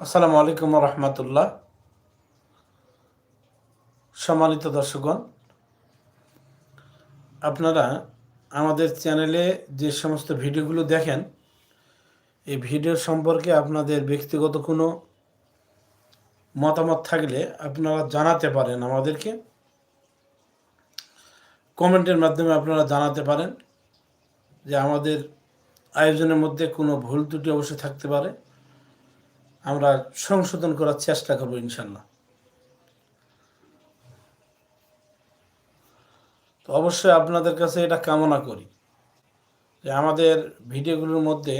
আসসালামু আলাইকুম রহমতুল্লাহ। সম্মানিত দর্শকগণ, আপনারা আমাদের চ্যানেলে যে সমস্ত ভিডিওগুলো দেখেন, এই ভিডিও সম্পর্কে আপনাদের ব্যক্তিগত কোনো মতামত থাকলে আপনারা জানাতে পারেন আমাদেরকে। কমেন্টের মাধ্যমে আপনারা জানাতে পারেন যে আমাদের আয়োজনের মধ্যে কোনো ভুল ত্রুটি অবশ্যই থাকতে পারে। আমরা সংশোধন করার চেষ্টা করব ইনশাল্লাহ। তো অবশ্যই আপনাদের কাছে এটা কামনা করি যে আমাদের ভিডিওগুলোর মধ্যে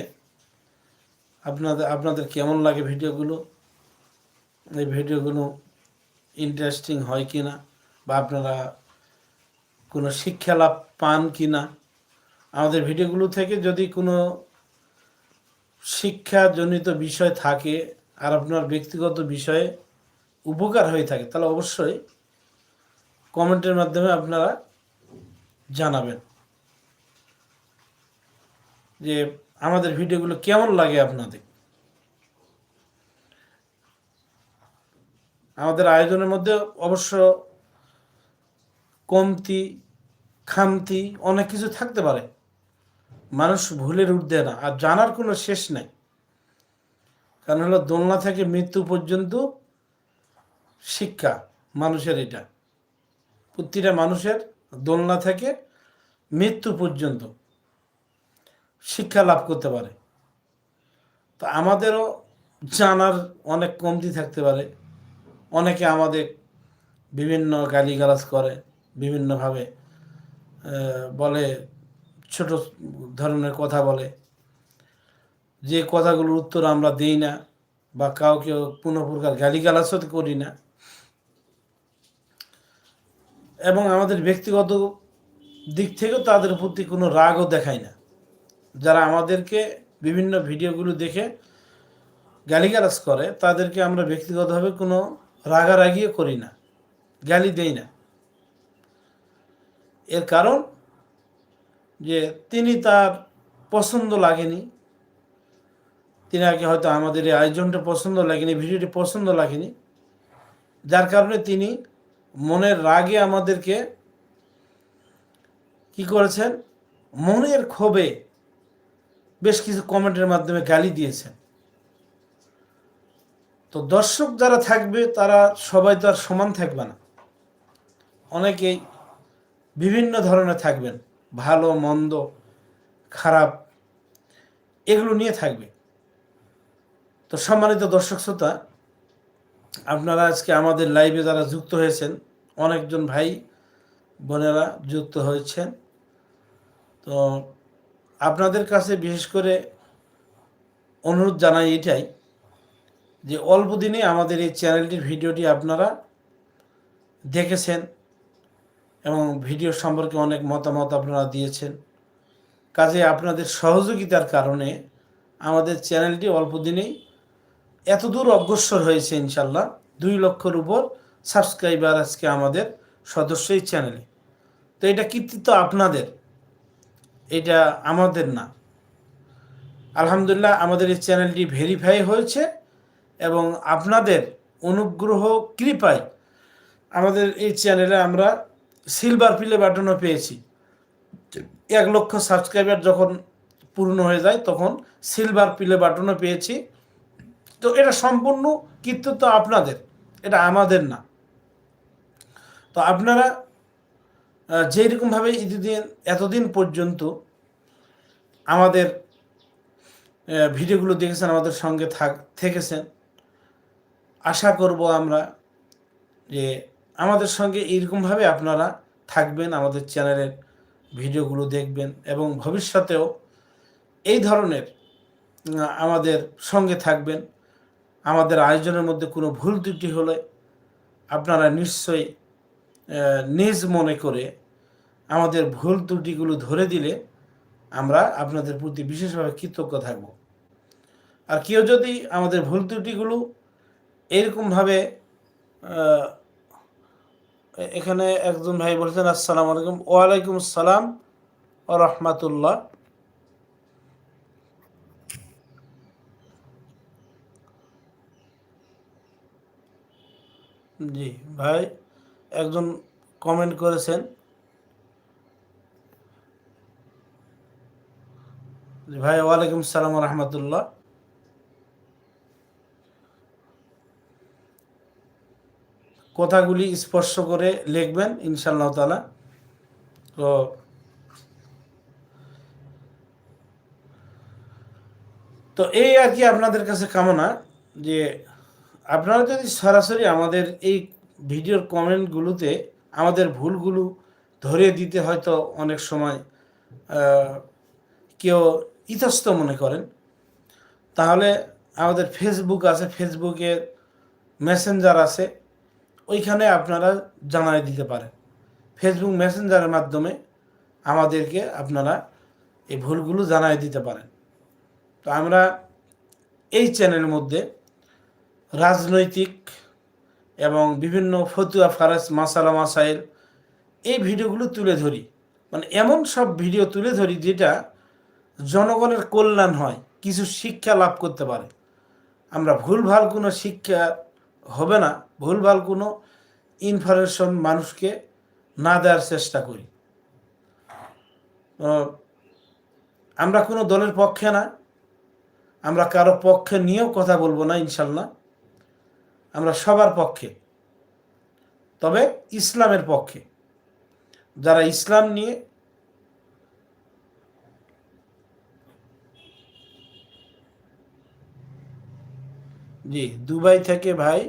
আপনাদের আপনাদের কেমন লাগে ভিডিওগুলো? এই ভিডিওগুলো ইন্টারেস্টিং হয় কি না বা আপনারা কোনো শিক্ষা লাভ পান কি না আমাদের ভিডিওগুলো থেকে যদি কোনো শিক্ষাজনিত বিষয় থাকে আর আপনার ব্যক্তিগত বিষয়ে উপকার হয়ে থাকে, তাহলে অবশ্যই কমেন্টের মাধ্যমে আপনারা জানাবেন যে আমাদের ভিডিওগুলো কেমন লাগে আপনাদের। আমাদের আয়োজনের মধ্যে অবশ্য কমতি, খামতি অনেক কিছু থাকতে পারে। মানুষ ভুলের ঊর্ধ্বে না, আর জানার কোনো শেষ নাই। কারণ হলো দোলনা থেকে মৃত্যু পর্যন্ত শিক্ষা মানুষের এটা। প্রতিটা মানুষের দোলনা থেকে মৃত্যু পর্যন্ত শিক্ষা লাভ করতে পারে। তো আমাদেরও জানার অনেক কমতি থাকতে পারে। অনেকে আমাদের বিভিন্ন গালিগালাজ করে, বিভিন্নভাবে বলে ছোট ধরনের কথা বলে। যে কথাগুলোর উত্তর আমরা দিই না বা কাউকে কোনো প্রকার গালিগালাজও করি না। এবং আমাদের ব্যক্তিগত দিক থেকেও তাদের প্রতি কোনো রাগও দেখায় না। যারা আমাদেরকে বিভিন্ন ভিডিওগুলো দেখে গালিগালাজ করে, তাদেরকে আমরা ব্যক্তিগতভাবে কোনো রাগারাগিও করি না, গালি দেই না। এর কারণ যে তিনি তার পছন্দ লাগেনি। তিনি আগে হয়তো আমাদের এই আয়োজনটা পছন্দ লাগেনি, ভিডিওটি পছন্দ লাগেনি। যার কারণে তিনি মনের রাগে আমাদেরকে কি করেছেন? মনের ক্ষোভে বেশ কিছু কমেন্টের মাধ্যমে গালি দিয়েছেন। তো দর্শক যারা থাকবে, তারা সবাই তো আর সমান থাকবে না। অনেকেই বিভিন্ন ধরনের থাকবেন। ভালো, মন্দ, খারাপ, এগুলো নিয়ে থাকবে। তো সম্মানিত দর্শক শ্রোতা, আপনারা আজকে আমাদের লাইভে যারা যুক্ত হয়েছেন, অনেকজন ভাই বোনেরা যুক্ত হয়েছেন। তো আপনাদের কাছে বিশেষ করে অনুরোধ জানাই এটাই যে অল্প দিনে আমাদের এই চ্যানেলটির ভিডিওটি আপনারা দেখেছেন এবং ভিডিও সম্পর্কে অনেক মতামত আপনারা দিয়েছেন। কাজে আপনাদের সহযোগিতার কারণে আমাদের চ্যানেলটি অল্প দিনেই এত দূর অগ্রসর হয়েছে ইনশাল্লাহ। দুই লক্ষর উপর সাবস্ক্রাইবার আজকে আমাদের সদস্যই চ্যানেলে। তো এটা কৃতিত্ব আপনাদের, এটা আমাদের না। আলহামদুলিল্লাহ আমাদের এই চ্যানেলটি ভেরিফাই হয়েছে এবং আপনাদের অনুগ্রহ, কৃপায় আমাদের এই চ্যানেলে আমরা সিলভার প্লে বাটনও পেয়েছি। এক লক্ষ সাবস্ক্রাইবার যখন পূর্ণ হয়ে যায়, তখন সিলভার প্লে বাটনও পেয়েছি। তো এটা সম্পূর্ণ কৃতিত্ব আপনাদের, এটা আমাদের না। তো আপনারা যেই রকমভাবে ঈদুদ্দিন এতদিন পর্যন্ত আমাদের ভিডিওগুলো দেখেছেন, আমাদের সঙ্গে থাক, থেকেছেন, আশা করব আমরা যে আমাদের সঙ্গে এইরকমভাবে আপনারা থাকবেন, আমাদের চ্যানেলের ভিডিওগুলো দেখবেন এবং ভবিষ্যতেও এই ধরনের আমাদের সঙ্গে থাকবেন। আমাদের আয়োজনের মধ্যে কোনো ভুল ত্রুটি হলে আপনারা নিশ্চয়ই নিজ মনে করে আমাদের ভুল ত্রুটিগুলো ধরে দিলে আমরা আপনাদের প্রতি বিশেষভাবে কৃতজ্ঞ থাকব। আর কেউ যদি আমাদের ভুল ত্রুটিগুলো এরকমভাবে এখানে একজন ভাই বলছেন, আসসালামু আলাইকুম। ওয়ালাইকুম আসসালাম রহমাতুল্লাহ। জি, ভাই একজন কমেন্ট করেছেন। ভাই, ওয়ালাইকুম সালাম রহমতুল্লাহ। কথাগুলি স্পর্শ করে লিখবেন ইনশাল্লাহ তালা তো তো এই আর কি আপনাদের কাছে কামনা যে আপনারা যদি সরাসরি আমাদের এই ভিডিওর কমেন্টগুলোতে আমাদের ভুলগুলো ধরে দিতে হয়তো অনেক সময় কেউ ইতস্ত মনে করেন, তাহলে আমাদের ফেসবুক আছে ফেসবুকের মেসেঞ্জার আছে। ওইখানে আপনারা জানাই দিতে পারেন। ফেসবুক মেসেঞ্জারের মাধ্যমে আমাদেরকে আপনারা এই ভুলগুলো জানাই দিতে পারেন। তো আমরা এই চ্যানেলের মধ্যে রাজনৈতিক এবং বিভিন্ন ফতুয়া ফারাস মাসালা মাসাইল এই ভিডিওগুলো তুলে ধরি। মানে এমন সব ভিডিও তুলে ধরি যেটা জনগণের কল্যাণ হয়, কিছু শিক্ষা লাভ করতে পারে। আমরা ভুলভাল কোনো শিক্ষা হবে না, ভুলভাল কোনো ইনফরমেশন মানুষকে না দেওয়ার চেষ্টা করি। আমরা কোনো দলের পক্ষে না, আমরা কারও পক্ষে নিয়েও কথা বলব না ইনশাল্লাহ আমরা সবার পক্ষে। তবে ইসলামের পক্ষে, যারা ইসলাম নিয়ে জি, দুবাই থেকে ভাই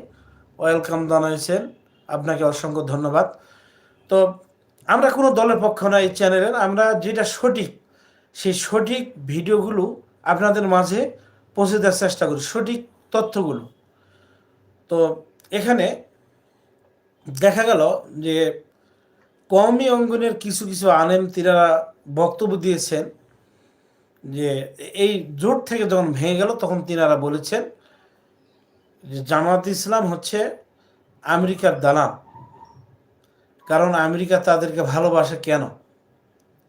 ওয়েলকাম জানাইছেন। আপনাকে অসংখ্য ধন্যবাদ। তো আমরা কোনো দলের পক্ষ না এই চ্যানেলের, আমরা যেটা সঠিক, সেই সঠিক ভিডিওগুলো আপনাদের মাঝে পৌঁছে দেওয়ার চেষ্টা করি, সঠিক তথ্যগুলো। তো এখানে দেখা গেল যে কওমি অঙ্গনের কিছু কিছু আলেম তিনারা বক্তব্য দিয়েছেন যে এই জোট থেকে যখন ভেঙে গেল, তখন তিনারা বলেছেন যে জামাত ইসলাম হচ্ছে আমেরিকার দালান। কারণ আমেরিকা তাদেরকে ভালোবাসে কেন?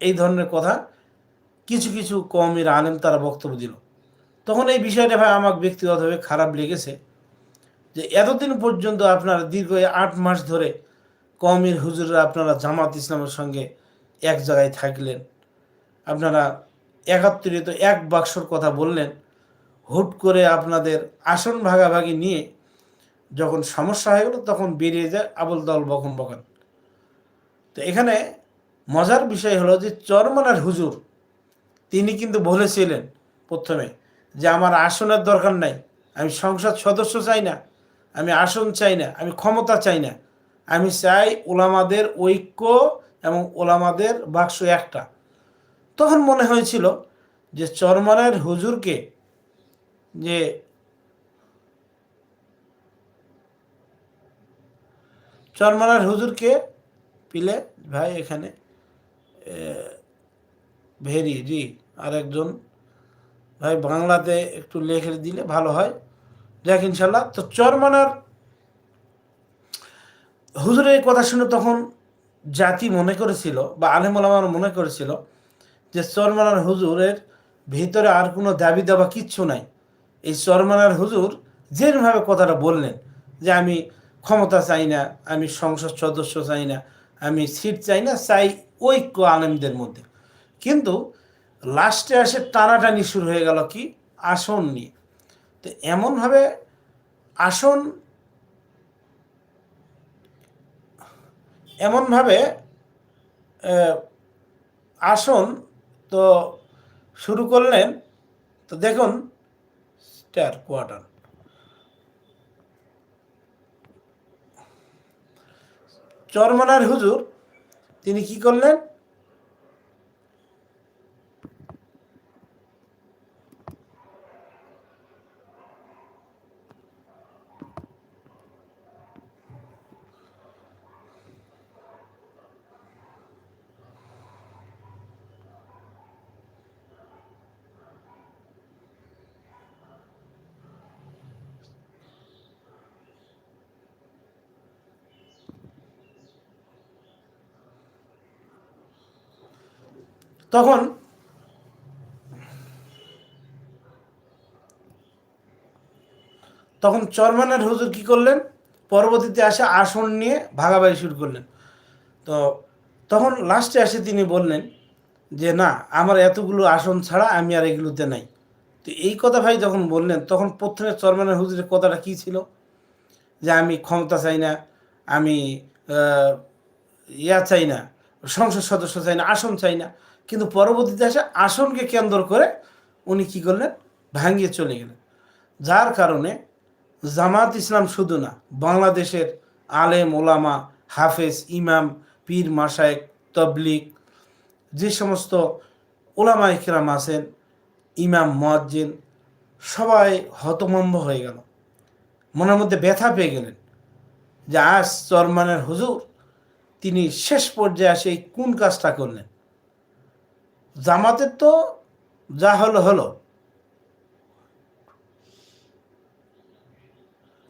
এই ধরনের কথা কিছু কিছু কমের আলেম তারা বক্তব্য দিল। তখন এই বিষয়টা ভাই আমার ব্যক্তিগতভাবে খারাপ লেগেছে যে এতদিন পর্যন্ত আপনারা দীর্ঘ আট মাস ধরে কমের হুজুররা আপনারা জামাত ইসলামের সঙ্গে এক জায়গায় থাকলেন। আপনারা একাত্তরিত এক বাক্সর কথা বললেন। হুট করে আপনাদের আসন ভাগাভাগি নিয়ে যখন সমস্যা হয়ে গেল, তখন বেরিয়ে যায় আবুল দল বকম বকান। তো এখানে মজার বিষয় হলো যে চরমনার হুজুর, তিনি কিন্তু বলেছিলেন প্রথমে যে আমার আসনের দরকার নাই, আমি সংসদ সদস্য চাই না, আমি আসন চাই না, আমি ক্ষমতা চাই না, আমি চাই ওলামাদের ঐক্য এবং ওলামাদের বাক্স একটা। তখন মনে হয়েছিল যে চরমনার হুজুরকে যে চরমানার হুজুরকে পিলে ভাই এখানে ভেরি জি, আরেকজন ভাই বাংলাতে একটু লেখে দিলে ভালো হয়। দেখ ইনশাল্লাহ, তো চরমানার হুজুরের কথা শুনে তখন জাতি মনে করেছিল বা আলেম আলামার মনে করেছিল যে চরমানার হুজুরের ভিতরে আর কোনো দাবি দাবা কিচ্ছু নাই। এই চরমানার হুজুর যেভাবে কথাটা বললেন যে আমি ক্ষমতা চাই না, আমি সংসদ সদস্য চাই না, আমি সিট চাই না, চাই ঐক্য আলেমদের মধ্যে। কিন্তু লাস্টে আসে টানাটানি শুরু হয়ে গেল কি? আসন নিয়ে। তো এমনভাবে আসন এমনভাবে আসন তো শুরু করলেন। তো দেখুন স্টার কোয়ার্টার। চরমানার হুজুর তিনি কি করলেন? তখন তখন চরমানের হুজুর কি করলেন? পরবর্তীতে আসে আসন নিয়ে ভাগাভাগি শুরু করলেন। তো তখন লাস্টে আসে তিনি বললেন যে, না, আমার এতগুলো আসন ছাড়া আমি আর এগুলোতে নাই। তো এই কথা ভাই যখন বললেন, তখন প্রথমে চরমানের হুজুরের কথাটা কি ছিল? যে, আমি ক্ষমতা চাই না, আমি ইয়া চাই না, সংসদ সদস্য চাই না, আসন চাই না। কিন্তু পরবর্তীতে আসে আসনকে কেন্দ্র করে উনি কি করলেন? ভাঙিয়ে চলে গেলেন। যার কারণে জামাত ইসলাম শুধু না, বাংলাদেশের আলেম, ওলামা, হাফেজ, ইমাম, পীর মাসায়েক তবলিক যে সমস্ত ওলামা ইকরাম আছেন, ইমাম, মুয়াজ্জিন, সবাই হতমম্ব হয়ে গেল। মনের মধ্যে ব্যথা পেয়ে গেলেন যে আজ চরমানের হুজুর, তিনি শেষ পর্যায়ে আসে এই কোন কাজটা করলেন? জামাতের তো যা হলো হলো।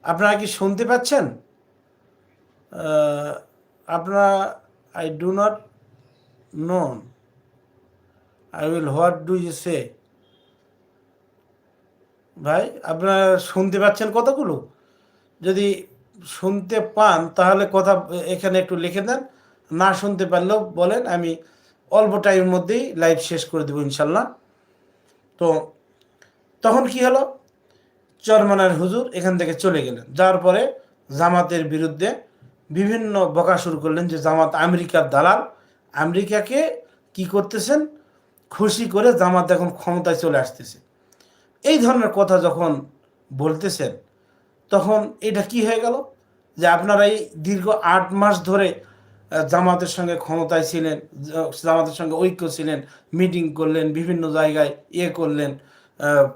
আপনারা কি শুনতে পাচ্ছেন? আপনারা I do not known I will what do you say ভাই, আপনারা শুনতে পাচ্ছেন কতগুলো? যদি শুনতে পান, তাহলে কথা এখানে একটু লিখে দেন। না শুনতে পারলেও বলেন, আমি অল্প টাইমের মধ্যেই লাইভ শেষ করে দেবো ইনশাল্লাহ। তো তখন কি হলো? চরমানার হুজুর এখান থেকে চলে গেলেন। যাওয়ার পরে জামাতের বিরুদ্ধে বিভিন্ন বকা শুরু করলেন যে, জামাত আমেরিকার দালাল, আমেরিকাকে কি করতেছেন? খুশি করে জামাত এখন ক্ষমতায় চলে আসতেছে। এই ধরনের কথা যখন বলতেছেন, তখন এটা কি হয়ে গেল? যে আপনারা এই দীর্ঘ আট মাস ধরে জামাতের সঙ্গে ক্ষমতায় ছিলেন জামাতের সঙ্গে ঐক্য ছিলেন মিটিং করলেন, বিভিন্ন জায়গায় ইয়ে করলেন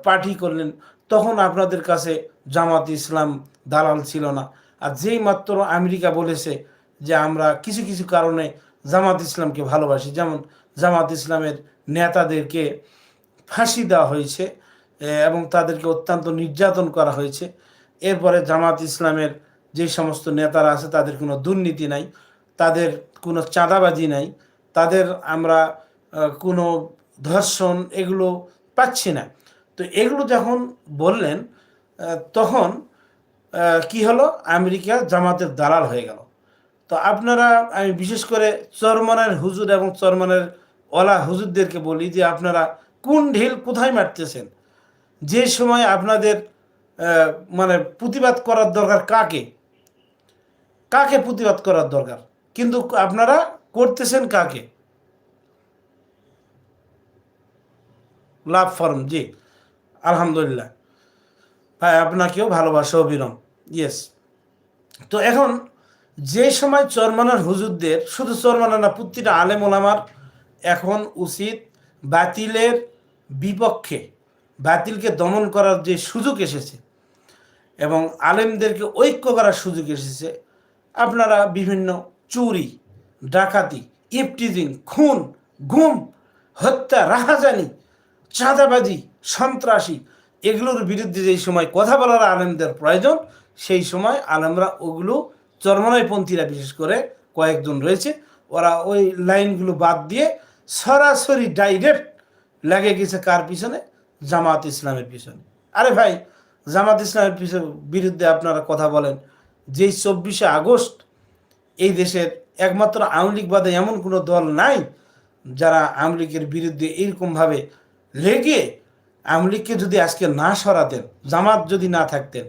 পার্টি করলেন, তখন আপনাদের কাছে জামাত ইসলাম দালাল ছিল না। আর যেই মাত্র আমেরিকা বলেছে যে আমরা কিছু কিছু কারণে জামাত ইসলামকে ভালোবাসি, যেমন জামাত ইসলামের নেতাদেরকে ফাঁসি দেওয়া হয়েছে এবং তাদেরকে অত্যন্ত নির্যাতন করা হয়েছে। এরপরে জামাত ইসলামের যে সমস্ত নেতারা আছে, তাদের কোনো দুর্নীতি নাই। তাদের কোনো চাঁদাবাজি নাই, তাদের আমরা কোনো ধর্ষণ এগুলো পাচ্ছি না। তো এগুলো যখন বললেন তখন কি হলো? আমেরিকা জামাতের দালাল হয়ে গেল। তো আপনারা, আমি বিশেষ করে চরমানের হুজুর এবং চরমানের ওলা হুজুরদেরকে বলি যে, আপনারা কোন ঢিল কোথায় মারতেছেন? যে সময় আপনাদের মানে প্রতিবাদ করার দরকার কাকে? কাকে প্রতিবাদ করার দরকার? কিন্তু আপনারা করতেছেন কাকে? লাভ ফর্ম, জি, আলহামদুলিল্লাহ। ভাই, আপনাকেও ভালোবাসা অবিরম ইয়েস তো এখন যে সময় চরমানার হুজুরদের, শুধু চরমানা না, প্রতিটা আলেম ওলামার এখন উচিত বাতিলের বিপক্ষে, বাতিলকে দমন করার যে সুযোগ এসেছে এবং আলেমদেরকে ঐক্য করার সুযোগ এসেছে, আপনারা বিভিন্ন চুরি, ডাকাতি, ইপটিজিং, খুন, গুম, হত্যা, রাহাজানি, চাঁদাবাজি, সন্ত্রাসী, এগুলোর বিরুদ্ধে যেই সময় কথা বলার আলেমদের প্রয়োজন, সেই সময় আলেমরা ওগুলো চরমনায়পন্থীরা বিশেষ করে কয়েকজন রয়েছে, ওরা ওই লাইনগুলো বাদ দিয়ে সরাসরি ডাইরেক্ট লাগে গেছে কার পিছনে? জামাত ইসলামের পিছনে। আরে ভাই, জামাত ইসলামের পিছনে বিরুদ্ধে আপনারা কথা বলেন। যেই চব্বিশে আগস্ট এই দেশের একমাত্র আওয়ামী লীগ বাদে এমন কোনো দল নাই যারা আওয়ামী লীগের বিরুদ্ধে এইরকমভাবে লেগে আওয়ামী লীগকে যদি আজকে না সরাতেন, জামাত যদি না থাকতেন,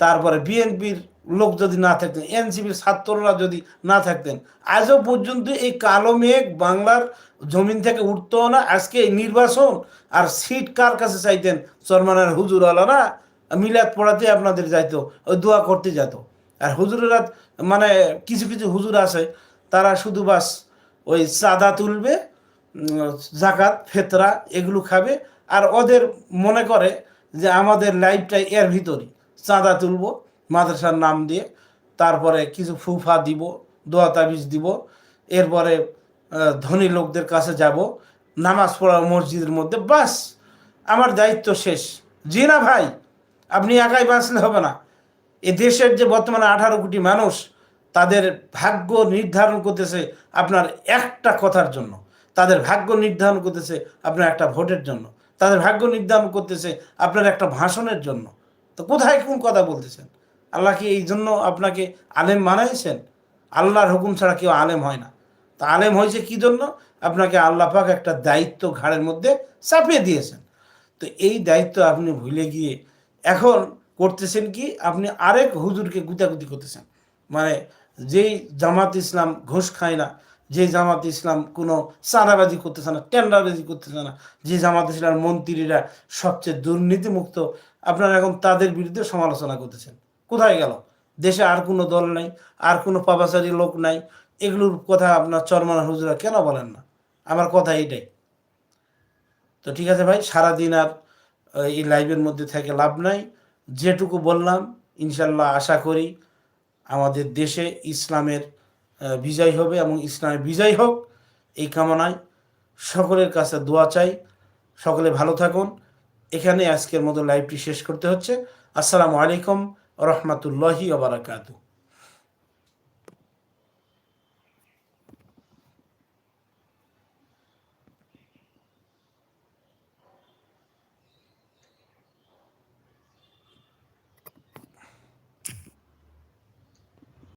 তারপরে বিএনপির লোক যদি না থাকতেন, এনসিপির ছাত্ররা যদি না থাকতেন, আজও পর্যন্ত এই কালো মেঘ বাংলার জমিন থেকে উঠতো না। আজকে এই নির্বাচন আর সিট কার কাছে চাইতেন? চরমানের হুজুর আলারা মিলাদ পড়াতে আপনাদের যাইতো, ওই দোয়া করতে যেত আর হুজুরেরা মানে কিছু কিছু হুজুর আছে, তারা শুধু বাস ওই চাঁদা তুলবে জাকাত, ফেতরা, এগুলো খাবে, আর ওদের মনে করে যে আমাদের লাইফটাই এর ভিতরই। চাঁদা তুলব, মাদ্রাসার নাম দিয়ে, তারপরে কিছু ফুফা দিব, দোয়া তাবিজ দিব, এরপরে ধনী লোকদের কাছে যাব, নামাজ পড়া মসজিদের মধ্যে, বাস, আমার দায়িত্ব শেষ। জি না ভাই, আপনি একাই বাঁচলে হবে না। এ দেশের যে বর্তমানে আঠারো কোটি মানুষ, তাদের ভাগ্য নির্ধারণ করতেছে আপনার একটা কথার জন্য। তাদের ভাগ্য নির্ধারণ করতেছে আপনার একটা ভোটের জন্য। তাদের ভাগ্য নির্ধারণ করতেছে আপনার একটা ভাষণের জন্য। তো কোথায় কোন কথা বলতেছেন? আল্লাহ কি এই জন্য আপনাকে আলেম বানাইছেন? আল্লাহর হুকুম ছাড়া কেউ আলেম হয় না। তা আলেম হয়েছে কি জন্য? আপনাকে আল্লাহ পাক একটা দায়িত্ব ঘাড়ের মধ্যে চাপিয়ে দিয়েছেন। তো এই দায়িত্ব আপনি ভুলে গিয়ে এখন করতেছেন কি? আপনি আরেক হুজুরকে গুতাগুতি করতেছেন। মানে যেই জামাত ইসলাম ঘুষ খায় না যে জামাত ইসলাম কোনো চাঁদাবাজি করতেছে না, টেন্ডারবাজি করতেছে না যে জামাত ইসলাম মন্ত্রীরা সবচেয়ে দুর্নীতিমুক্ত, আপনারা এখন তাদের বিরুদ্ধে সমালোচনা করতেছেন। কোথায় গেল? দেশে আর কোনো দল নাই, আর কোনো পাপাচারী লোক নাই। এগুলোর কথা আপনার চরমান হুজুরা কেন বলেন না? আমার কথা এটাই তো ঠিক আছে ভাই, সারাদিন আর এই লাইভের মধ্যে থেকে লাভ নাই। যেটুকু বললাম, ইনশাল্লাহ আশা করি আমাদের দেশে ইসলামের বিজয় হবে এবং ইসলামের বিজয় হোক এই কামনায় সকলের কাছে দোয়া চাই। সকলে ভালো থাকুন। এখানে আজকের মতো লাইভটি শেষ করতে হচ্ছে। আসসালামু আলাইকুম রহমতুল্লাহি ওবরাকাতু